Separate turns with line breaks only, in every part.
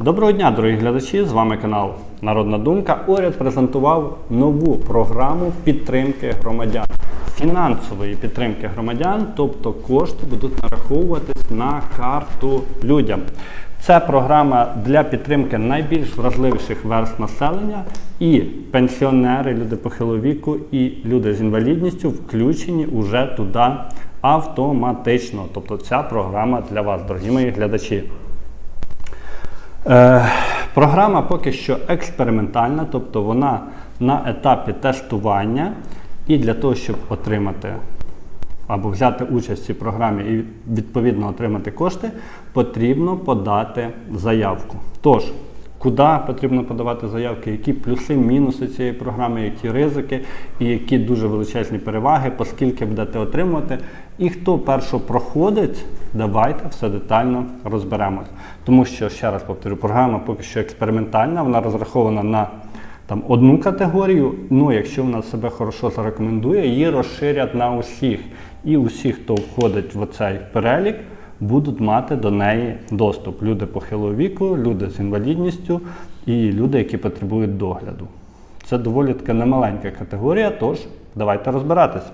Доброго дня, дорогі глядачі! З вами канал Народна Думка. Уряд презентував нову програму підтримки громадян, фінансової підтримки громадян, тобто кошти будуть нараховуватись на карту людям. Це програма для підтримки найбільш вразливіших верст населення і пенсіонери, люди похилого віку і люди з інвалідністю включені уже туди автоматично. Тобто ця програма для вас, дорогі мої глядачі. Е, програма поки що експериментальна, тобто вона на етапі тестування. І для того, щоб отримати або взяти участь в цій програмі і відповідно отримати кошти, потрібно подати заявку. Тож, куди потрібно подавати заявки, які плюси, мінуси цієї програми, які ризики і які дуже величезні переваги, оскільки будете отримувати. І хто першо проходить, давайте все детально розберемось. Тому що, ще раз повторю, програма поки що експериментальна, вона розрахована на там одну категорію. Ну, якщо вона себе хорошо зарекомендує, її розширять на усіх. І усі, хто входить в цей перелік, будуть мати до неї доступ. Люди похилого віку, люди з інвалідністю і люди, які потребують догляду. Це доволі така немаленька категорія, тож давайте розбиратись.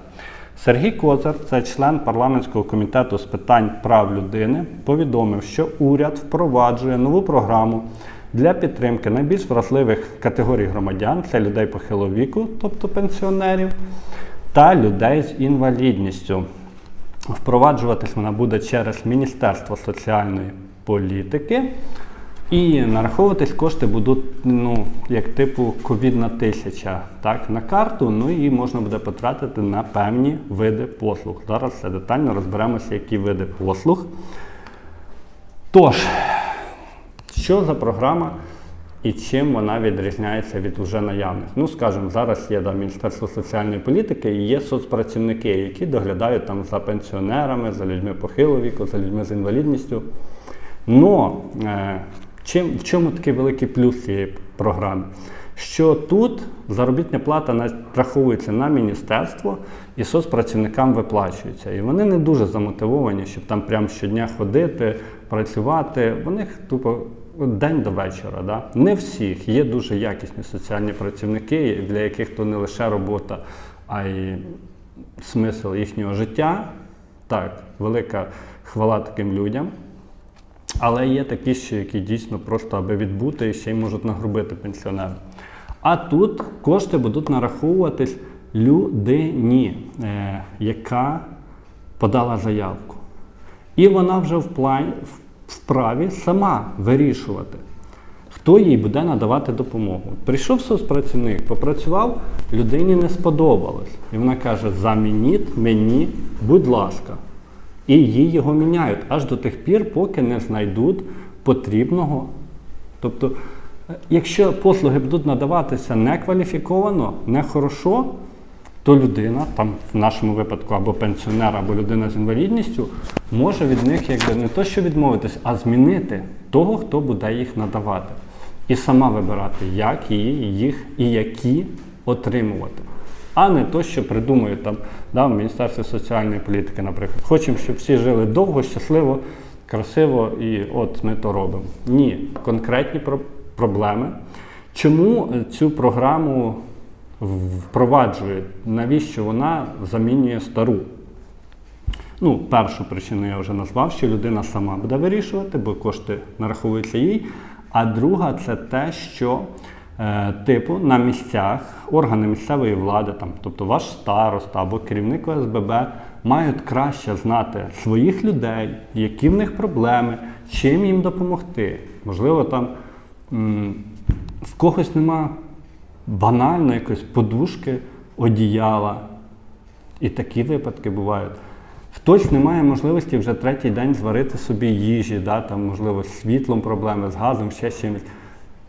Сергій Козар, це член парламентського комітету з питань прав людини, повідомив, що уряд впроваджує нову програму для підтримки найбільш вразливих категорій громадян це людей похилого віку, тобто пенсіонерів, та людей з інвалідністю. Впроваджуватись вона буде через Міністерство соціальної політики. І нараховуватись кошти будуть ну, як типу ковідна тисяча так, на карту, ну і можна буде потратити на певні види послуг. Зараз все детально розберемося, які види послуг. Тож, що за програма і чим вона відрізняється від уже наявних? Ну, скажімо, зараз є да, Міністерство соціальної політики і є соцпрацівники, які доглядають там за пенсіонерами, за людьми похилого віку, за людьми з інвалідністю. Но е, чим, в чому такий великий плюс цієї програми? Що тут заробітня плата нараховується на міністерство і соцпрацівникам виплачується. І вони не дуже замотивовані, щоб там прямо щодня ходити, працювати. Вони тупо день до вечора. Да? Не всіх. Є дуже якісні соціальні працівники, для яких то не лише робота, а й смисл їхнього життя. Так, велика хвала таким людям. Але є такі, ще, які дійсно просто аби відбути і ще й можуть нагрубити пенсіонерам. А тут кошти будуть нараховуватись людині, е, яка подала заявку. І вона вже в плані, вправі сама вирішувати, хто їй буде надавати допомогу. Прийшов соцпрацівник, попрацював, людині не сподобалось. І вона каже: замініть мені, будь ласка. І їй його міняють аж до тих пір, поки не знайдуть потрібного. Тобто, якщо послуги будуть надаватися некваліфіковано, нехорошо, то людина, там в нашому випадку або пенсіонер, або людина з інвалідністю, може від них якби не то, що відмовитись, а змінити того, хто буде їх надавати. І сама вибирати, як її, їх і які отримувати а не то, що придумують там да, в Міністерстві соціальної політики, наприклад. Хочемо, щоб всі жили довго, щасливо, красиво, і от ми то робимо. Ні, конкретні про проблеми. Чому цю програму впроваджують? Навіщо вона замінює стару? Ну, першу причину я вже назвав, що людина сама буде вирішувати, бо кошти нараховуються їй. А друга це те, що Е, типу на місцях органи місцевої влади, там, тобто ваш староста або керівник ОСББ, мають краще знати своїх людей, які в них проблеми, чим їм допомогти. Можливо, там в когось нема банально якоїсь подушки, одіяла. І такі випадки бувають. Хтось не має можливості вже третій день зварити собі їжі, да, там, можливо, з світлом проблеми, з газом, ще з чимось.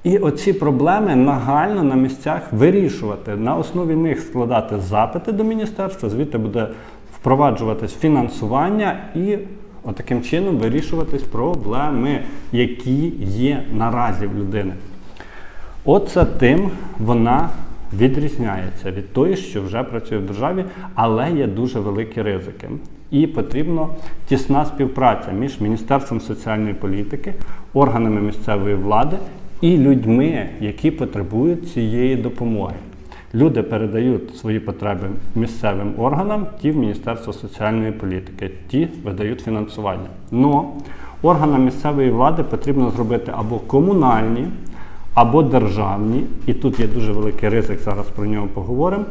І оці проблеми нагально на місцях вирішувати, на основі них складати запити до міністерства, звідти буде впроваджуватись фінансування і отаким чином вирішуватись проблеми, які є наразі в людини. Оце тим вона відрізняється від тої, що вже працює в державі, але є дуже великі ризики. І потрібна тісна співпраця між Міністерством соціальної політики, органами місцевої влади і людьми, які потребують цієї допомоги. Люди передають свої потреби місцевим органам, ті в Міністерство соціальної політики, ті видають фінансування. Но органам місцевої влади потрібно зробити або комунальні, або державні, і тут є дуже великий ризик, зараз про нього поговоримо.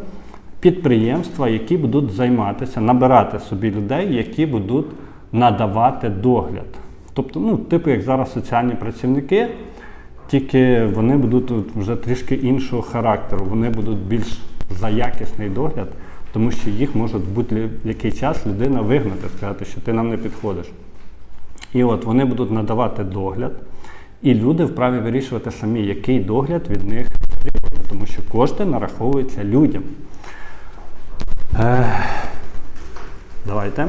Підприємства, які будуть займатися, набирати собі людей, які будуть надавати догляд. Тобто, ну, типу, як зараз соціальні працівники, тільки вони будуть вже трішки іншого характеру. Вони будуть більш за якісний догляд, тому що їх може бути який час людина вигнати, сказати, що ти нам не підходиш. І от вони будуть надавати догляд, і люди вправі вирішувати самі, який догляд від них потрібен, тому що кошти нараховуються людям. Е, давайте.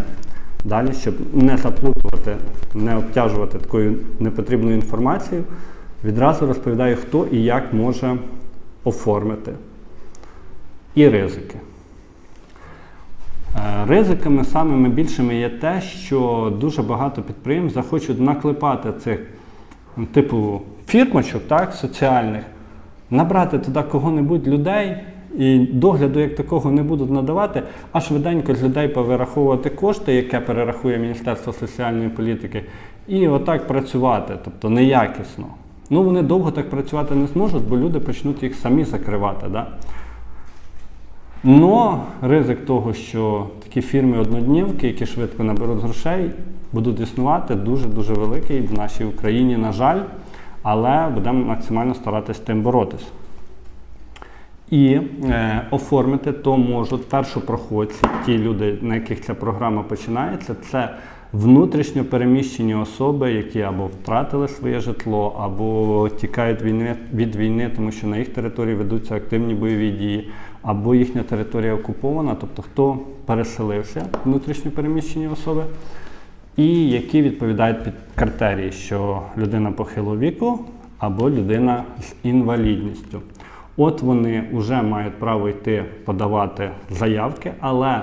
Далі, щоб не заплутувати, не обтяжувати такою непотрібною інформацією, відразу розповідаю, хто і як може оформити. І ризики. Е, Ризиками самими більшими є те, що дуже багато підприємств захочуть наклепати цих типу фірмочок так, соціальних, набрати туди кого-небудь людей і догляду як такого не будуть надавати, а швиденько з людей повираховувати кошти, яке перерахує Міністерство соціальної політики, і отак працювати, тобто неякісно. Ну вони довго так працювати не зможуть, бо люди почнуть їх самі закривати. Да? Но ризик того, що такі фірми-одноднівки, які швидко наберуть грошей, будуть існувати дуже-дуже великий в нашій Україні, на жаль, але будемо максимально старатися з тим боротися. І е, оформити то можуть першопроходці, ті люди, на яких ця програма починається, це внутрішньо переміщені особи, які або втратили своє житло, або тікають від війни, тому що на їх території ведуться активні бойові дії, або їхня територія окупована, тобто хто переселився, внутрішньо переміщені особи, і які відповідають під критерії, що людина похилого віку або людина з інвалідністю. От вони вже мають право йти подавати заявки, але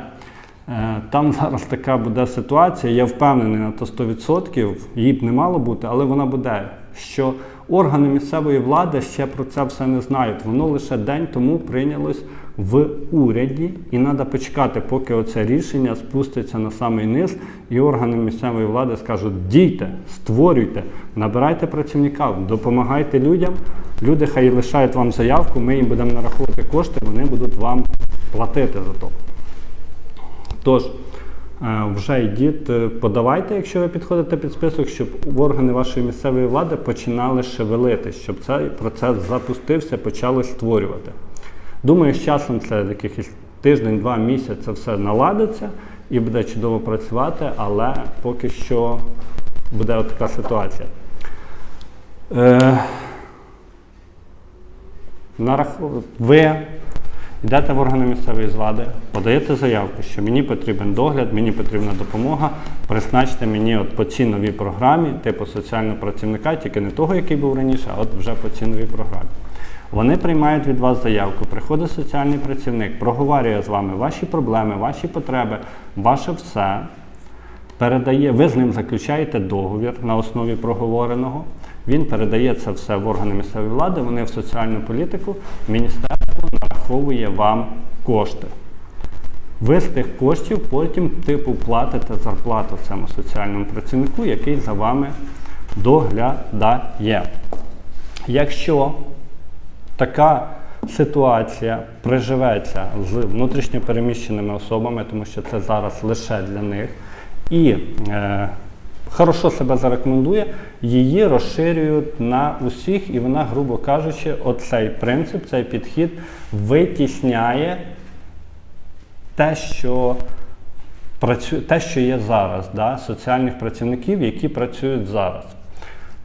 там зараз така буде ситуація, я впевнений на то 100%, її б не мало бути, але вона буде. Що органи місцевої влади ще про це все не знають. Воно лише день тому прийнялось в уряді, і треба почекати, поки оце рішення спуститься на самий низ, і органи місцевої влади скажуть: дійте, створюйте, набирайте працівників, допомагайте людям. Люди хай лишають вам заявку, ми їм будемо нараховувати кошти, вони будуть вам платити за то. Тож, е, вже йдіть, е, подавайте, якщо ви підходите під список, щоб органи вашої місцевої влади починали шевелити, щоб цей процес запустився, почали створювати. Думаю, з часом це якихось тиждень-два місяці все наладиться і буде чудово працювати, але поки що буде от така ситуація. Е. Ви йдете в органи місцевої влади, подаєте заявку, що мені потрібен догляд, мені потрібна допомога, призначте мені от по цій новій програмі, типу соціального працівника, тільки не того, який був раніше, а от вже по цій новій програмі. Вони приймають від вас заявку, приходить соціальний працівник, проговорює з вами ваші проблеми, ваші потреби, ваше все. Передає, ви з ним заключаєте договір на основі проговореного. Він передає це все в органи місцевої влади, вони в соціальну політику, міністерство нараховує вам кошти. Ви з тих коштів потім типу платите зарплату цьому соціальному працівнику, який за вами доглядає. Якщо така ситуація приживеться з внутрішньопереміщеними особами, тому що це зараз лише для них, і е, хорошо себе зарекомендує, її розширюють на усіх, і вона, грубо кажучи, оцей принцип, цей підхід витісняє те, що те, що є зараз, да, соціальних працівників, які працюють зараз.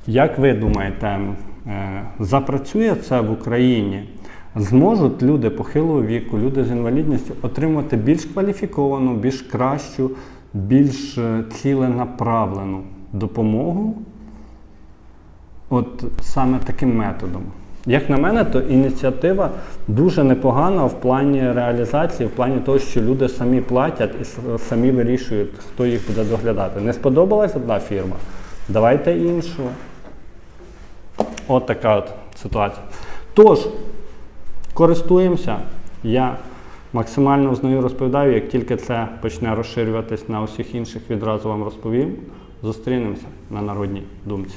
Як ви думаєте, е, запрацює це в Україні? Зможуть люди похилого віку, люди з інвалідністю отримати більш кваліфіковану, більш кращу, більш е, ціленаправлену допомогу от саме таким методом? Як на мене, то ініціатива дуже непогана в плані реалізації, в плані того, що люди самі платять і самі вирішують, хто їх буде доглядати. Не сподобалась одна фірма? Давайте іншу. От така от ситуація. Тож, користуємося. Я максимально знаю, розповідаю, як тільки це почне розширюватись на усіх інших, відразу вам розповім. Зустрінемося на народній думці.